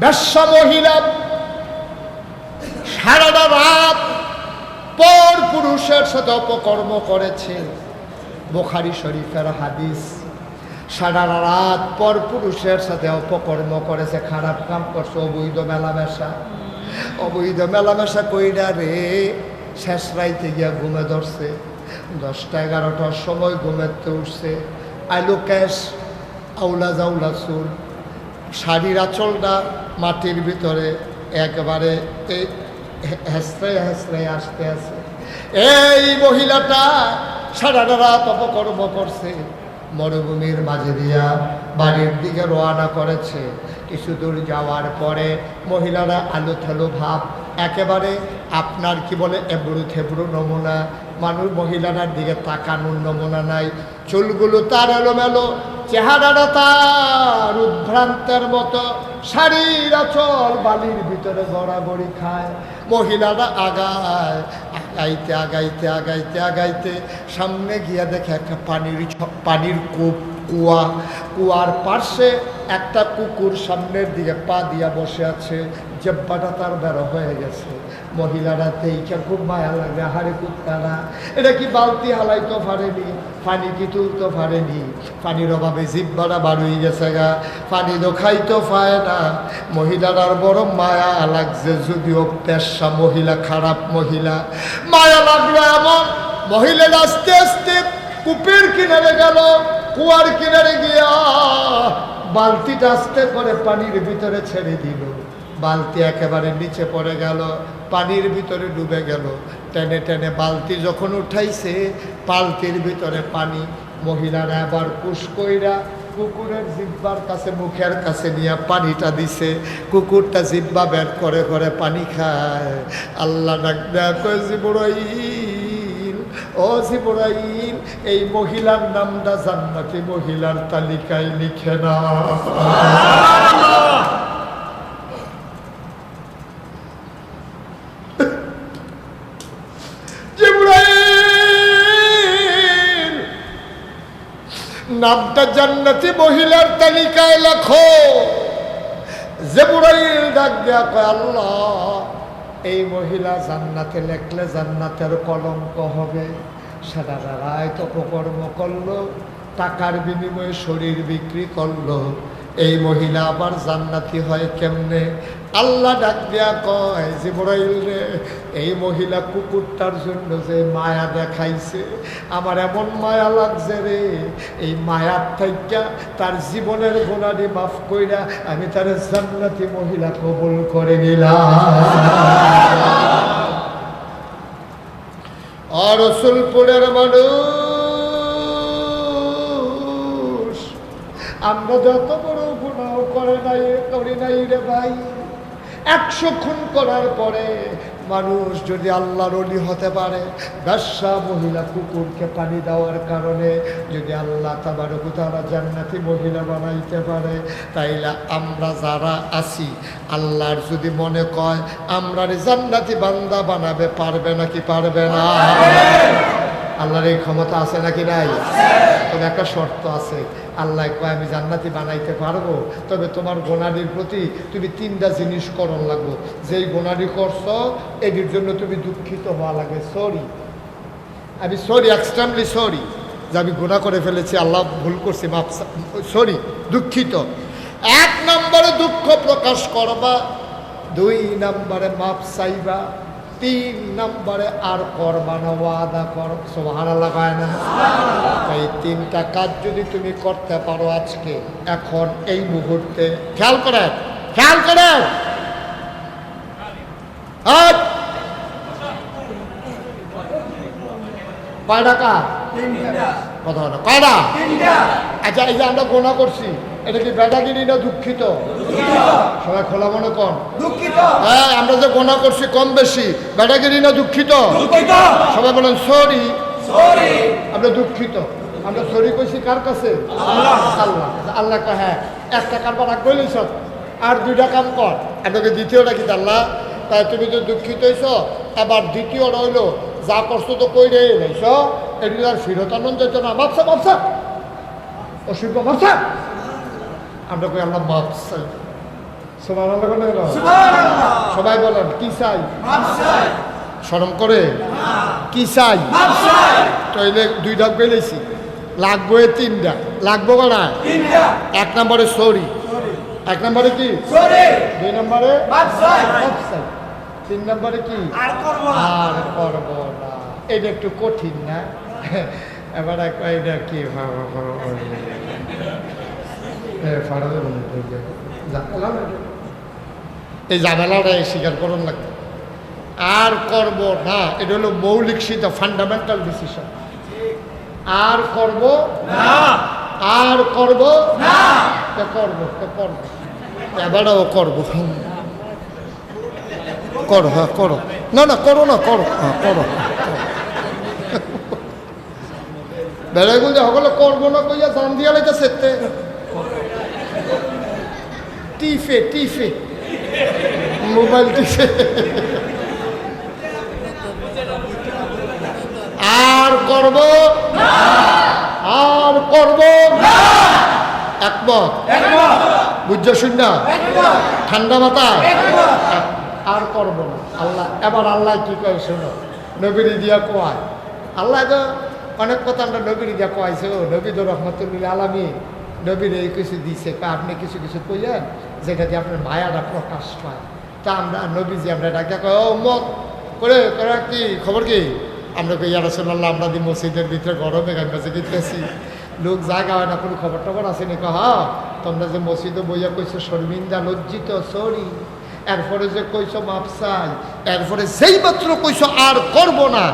ব্যবসা মহিলা, সারাটা রাত পর পুরুষের সাথে অপকর্ম করেছে। বোখারি শরীফের হাদিস সারা রাত পর পুরুষের সাথে অপকর্ম করেছে। খারাপ কাম করছে, অবৈধ মেলামেশা। অবৈধ মেলামেশা কইরা রে, শেষ রাইতে গিয়া ঘুমে ধরছে। দশটা, এগারোটার সময় ঘুমেতে উঠছে। আইলো ক্যাশ, আউলা জাউলা চুল। শাড়ির আঁচলটা মাটির ভিতরে একবারে এই হেসড়ে হেসড়ে আসতে আসে এই মহিলাটা সারা রাত অপকর্ম করছে। মরুভূমির মাঝে দিয়া বাড়ির দিকে রওনা করেছে। কিছু দূর যাওয়ার পরে মহিলারা আলো থেলো ভাব, একেবারে আপনার কি বলে এবড়ু থেবড়ু নমুনা? মানুষ মহিলারার দিকে তাকানোর নমুনা নাই। চুলগুলো তার এলোমেলো, চেহারাটা তার। উদ্ভ্রান্তের মতো শাড়ির আচল বালির ভিতরে গড়াগড়ি খায়। মহিলারা আগায়, আগাইতে আগাইতে আগাইতে আগাইতে সামনে গিয়া দেখে একটা পানির পানির কূপ, কুয়া। কুয়ার পাশে একটা কুকুর সামনের দিকে পা দিয়া বসে আছে। জেব্বাটা তার বেরো হয়ে গেছে। মহিলারা তেইকা খুব মায়া লাগে হারে কুত্তারা এটা কি বালতি হালাইতে পারেনি পানি কি তুলতে পারেনি পানির অভাবে জিব্বারা বাড়ুই গেছে গা পানি তো খাইতে পায় না। মহিলার বড় মায়া লাগছে, যদিও পেশা মহিলা, খারাপ মহিলা। মায়া লাগল এমন, মহিলার আস্তে আস্তে কূপের কিনারে গেল, কুয়ার কিনারে গিয়া বালতিটা আস্তে করে পানির ভিতরে ছেড়ে দিল। বালতি একেবারে নিচে পড়ে গেল, পানির ভিতরে ডুবে গেল। টেনে টেনে বালতি যখন উঠাইছে, বালতির ভিতরে পানি। মহিলারা আবার কুশ কইরা কুকুরের জিব্বার কাছে, মুখের কাছে নিয়ে পানিটা দিছে। কুকুরটা জিব্বা বের করে করে পানি খায়। আল্লাহ ডাক জিবরাইল, ও জিবরাইল, এই মহিলার নামটা জান্নাতি মহিলার তালিকায় লিখে না নামটা জান্নাতি মহিলার তালিকায় লেখো। জেবুরাইল ডাক দেয়া কয়, আল্লাহ, এই মহিলা জান্নাতে লেখলে জান্নাতের কলঙ্ক হবে। সারা রায় অপকর্ম করল, টাকার বিনিময়ে শরীর বিক্রি করল। এই মহিলা আবার জান্নাতি হয় কেমনে? আল্লাহ ডাক দেয়া কয়, জিবরাইল রে, এই মহিলা কুকুরটার জন্য যে মায়া দেখাইছে, আমার এমন মায়া লাগছে রে। এই মায়ার থাইকা তার জীবনের গোনারি মাফ কইরা আমি তার জান্নাতি মহিলা কবুল করে নিলাম। আর রসুলপুরের মানুষ, আমরা যত বড় গুণাও করে নাই করি নাই রে ভাই। একশো খুন করার পরে মানুষ যদি আল্লাহর অলি হতে পারে, ব্যবসা মহিলা কুকুরকে পানি দেওয়ার কারণে যদি আল্লাহ তাবার তারা জান্নাতি মহিলা বানাইতে পারে, তাইলে আমরা যারা আছি, আল্লাহর যদি মনে কয় আমরা জান্নাতি বান্দা বানাবে, পারবে নাকি পারবে না? আল্লাহর এই ক্ষমতা আছে নাকি নাই? তবে একটা শর্ত আছে। আল্লাহ কয়, আমি জান্নাতি বানাইতে পারব। তবে তোমার গোনারির প্রতি তুমি তিনটা জিনিস করণ লাগবো। যেই গোনারি করছ, এটির জন্য তুমি দুঃখিত হওয়া লাগে। সরি। আমি সরি এক্সট্রিমলি সরি। যে আমি গোনা করে ফেলেছি, আল্লাহ ভুল করছি মাপ সরি, দুঃখিত। এক নম্বরে দুঃখ প্রকাশ করবা, দুই নম্বরে মাপ চাইবা তিন নম্বরে আর করবা না ওয়াদা কর। সোহানা লাগায় না? এই তিনটা কাজ যদি তুমি করতে পারো আজকে এখন এই মুহূর্তে খেয়াল করে খেয়াল করে। কয় টাকা? কথা কয়টা আচ্ছা এই যে আমরা গোনা করছি। এটা কি বেটাগিরি না দুঃখিত? সবাই খোলা মনে কন দুঃখিত। হ্যাঁ আমরা যে গোনা করছি কম বেশি বেটাগিরি না দুঃখিত? সবাই বলেন সরি। সরি। আমরা দুঃখিত। আমরা সরি কইছি কার কাছে? আল্লাহ। আল্লাহ। হ্যাঁ একটা কারবার বলি সব। আর দুইটা কাম কর। আপনাকে দ্বিতীয়টা কি আল্লাহ তাই তুমি তো দুঃখিত হইছ এবার দ্বিতীয় রইল যা করছ তো কই রে রইছ এটি আর ফিরত আনন্দ যেত না অসুখ আমরা কই আল্লাহ বলেন না? সবাই বলেন কি চাই? শরম করে? কি চাই? তাইলে দুই ডাক বেলেছি লাগবো এ তিন ডাক লাগবো না এক নম্বরে সরি। এক নম্বরে কি? দুই নম্বরে। তিন নম্বরে কি? আর করব না। এটা একটু কঠিন না? এবার এটা কি? না, এই যে, না এই ঝামেলাটা স্বীকার করুন লাগবে। আর করব না এটা হলো মৌলিক সিদ্ধ ফান্ডামেন্টাল ডিসিশন আর করব আর করব তো করব করব? এবারও করব। করো হ্যাঁ করো। না না করো না করো হ্যাঁ করো বেড়াইগুলো সকলে করব না কইয়া দাম দিয়া লাইতে সেতে টিফে টিফে। মোবাইল টিফে। আর করব? আর করব? একমত। বুঝছ শুন ঠান্ডা মাথায় আর করব না। আল্লাহ, এবার আল্লাহ কি কয় শোনো? নবীরি দিয়া কোয়ায় আল্লাহ তো অনেক কথা আমরা নবীরি দিয়া কোয়াইছে। ও নবী তো রহমতুল্লাহ আলামী নবীর এই কিছু দিছে আপনি কিছু কিছু কইলেন যেটা দিয়ে আপনার মায়াটা প্রকাশ পায়। তা আমরা নবীজি আমরা ডাকে, কয়, ও মত করে কি? খবর কি? আমরা কই, ইয়া রাসূলুল্লাহ, আমরা দি মসজিদের ভিতরে গরমে গান বাজে গেতেছি লোক জায়গা হয় না, কোনো খবর টবর আছে নি কহ তোমরা যে মসজিদে বইয়া কইছো, শর্মিন্দা লজ্জিত, সরি। এরপরে যে কইছো মাপসাই এরপরে যেই মাত্র কইছো, আর করব না।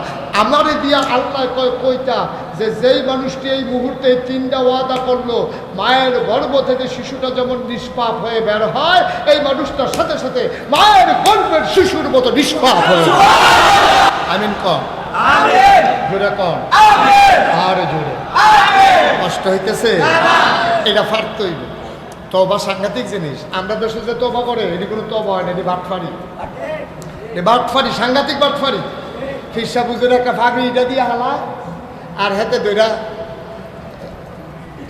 আমারে দিয়া আল্লাহ কয়, কইতা যে যেই মানুষটি এই মুহূর্তে তিনটা ওয়াদা করল মায়ের গর্ভ থেকে শিশুটা যেমন নিষ্পাপ হয়ে বের হয় এই মানুষটার সাথে সাথে মায়ের গর্ভের শিশুর মতো নিষ্পাপ হয়ে আমিন। কম। জোরে কম। আর জোরে। কষ্ট হইতেছে? এটা তবা সাংঘাতিক জিনিস। আমরা দেশে যে তবা করে এটি কোনো তবা হয় না এটি বাটফারি। এ বাটফারি সাংঘাতিক বাটফারি। ফিরসা বুঝে একটা ফাঁকি এটা দিয়ে হালা আর হাতে দইরা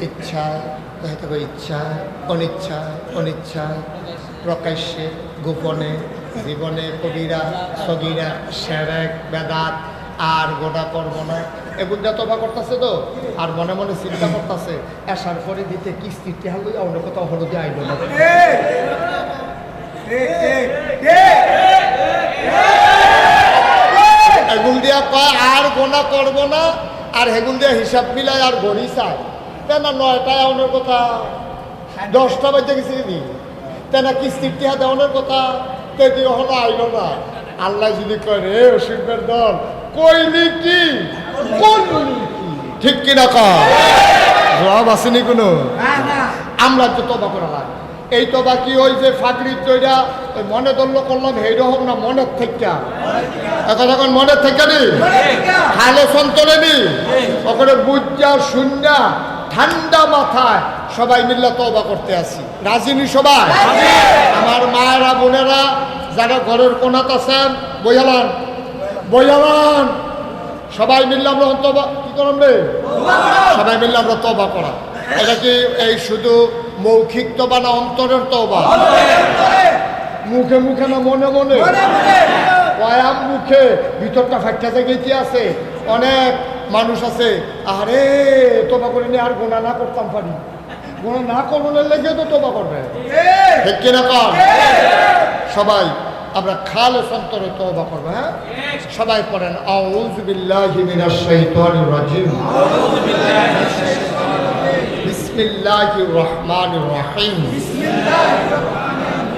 ইচ্ছায় হাতে করে ইচ্ছায় অনিচ্ছায় অনিচ্ছায় প্রকাশ্যে, গোপনে, জীবনে, কবিরা, সগিরা, সেরেক, বেদাত, আর গোটা করব না। এগুলো তবা করতেছে তো, আর মনে মনে চিন্তা করতেছে আসার পরে দিতে কিস্তিতে হাল অন্য কোথাও হলুদে আইল না? এগুল দিয়া কয় আর গোনা করব না। আর হেগুন দিয়া হিসাব মিলাই আর গড়ি চায়। কেন নয়টায় আউনের কথা দশটা বাজে গেছে নি। তেনা কিস্তির টিহা দেওয়ানোর কথা তেদি হলো আইল না। আল্লাহ যদি কয় রে অসিফের দল কইলি কি? ঠিক কিনা কয়? জবাব আসেনি কোনো? আমরা তো তবা করা লাগে এই তবা কি ওই যে ফাঁকরির তৈরা ওই মনে দল্য করলাম, হেইড হোক না, মনের থেকে এখন এখন মনের থেকে নি? ভালো সন্তরে নি? ওখানে বুঝা শুননা ঠান্ডা মাথায় সবাই মিল্লা তবা করতে আসি। রাজিনী সবাই? আমার মায়েরা, বোনেরা, যারা ঘরের কোনাত আছেন, বইয়ালান বইয়ালান, সবাই মিললে আমরা তবা কি রে? সবাই মিললে আমরা তবা করা। এটা কি এই শুধু মৌখিক তবা না অন্তরের তবা? মুখে মুখে না মনে মনে? কয়াম মুখে। ভিতরটা ফাইটা জায়গায় আছে? অনেক মানুষ আছে। আরে তোবা করে নিয়ে আর গোনা না করতাম পারি। গোনা না করবার লেগে তো তোবা করবে। ঠিক কিনা কর? সবাই, আমরা খালে সন্তরে তওবা করব হ্যাঁ? সবাই পড়েন, আউযু বিল্লাহি মিনাশ শাইতানির রাজিম। বিসমিল্লাহির রহমানির রহিম।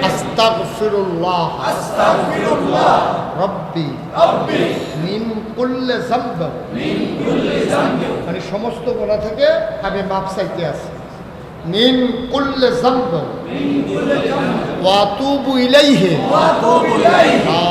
আস্তাগফিরুল্লাহ। আস্তাগফিরুল্লাহ রব্বি। রব্বি মিন কুল্লি যামব। মিন কুল্লি যামব মানে সমস্ত গুনাহ থেকে আমি মাপ চাইতে আছি। মিন কুল্লি যামব। মিন কুল্লি যামব ওয়া আতুবু ইলাইহি। ওয়া আতুবু ইলাইহি লা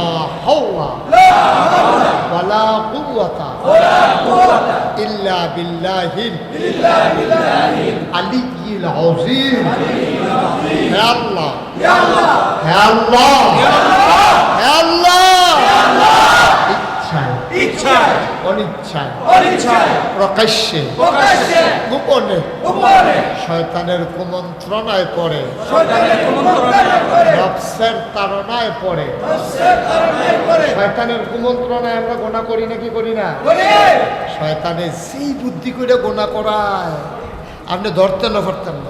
হাওলা লা হাওলা। ولا قوة. ولا قوة. إلا بالله إلا بالله العلي العظيم. العلي العظيم. يا الله. يا الله. يا الله. অনিচ্ছায়। অনিচ্ছায়। প্রকাশ্যে। প্রকাশ্যে। গোপনে। শয়তানের কুমন্ত্রণায় পড়ে। নফসের পড়ে। শয়তানের আমরা গোনা করি নাকি করি না? করে। শয়তানের সেই বুদ্ধি করে গোনা করায়। আপনি ধরতেন না পারতেন না।